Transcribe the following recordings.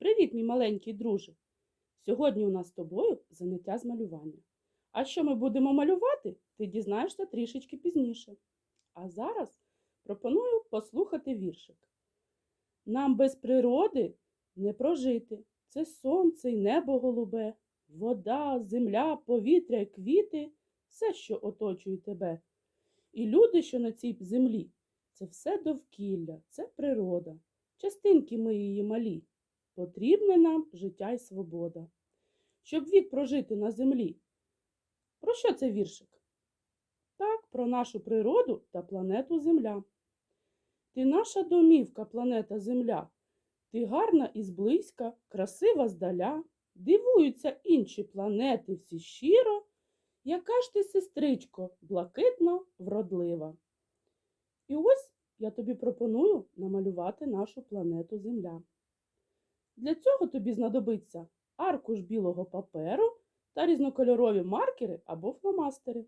Привіт, мій маленький друже! Сьогодні у нас з тобою заняття з малювання. А що ми будемо малювати, ти дізнаєшся трішечки пізніше. А зараз пропоную послухати віршик. Нам без природи не прожити. Це сонце й небо голубе, вода, земля, повітря й квіти, все, що оточує тебе. І люди, що на цій землі, це все довкілля, це природа. Частинки ми її малі. Потрібне нам життя й свобода. Щоб вік прожити на землі. Про що це віршик? Так, про нашу природу та планету Земля. Ти наша домівка, планета Земля. Ти гарна і зблизька, красива здаля. Дивуються інші планети всі щиро. Яка ж ти, сестричко, блакитно вродлива. І ось я тобі пропоную намалювати нашу планету Земля. Для цього тобі знадобиться аркуш білого паперу та різнокольорові маркери або фломастери.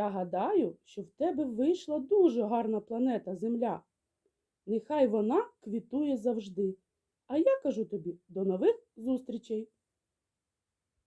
Я гадаю, що в тебе вийшла дуже гарна планета Земля. Нехай вона квітує завжди. А я кажу тобі до нових зустрічей!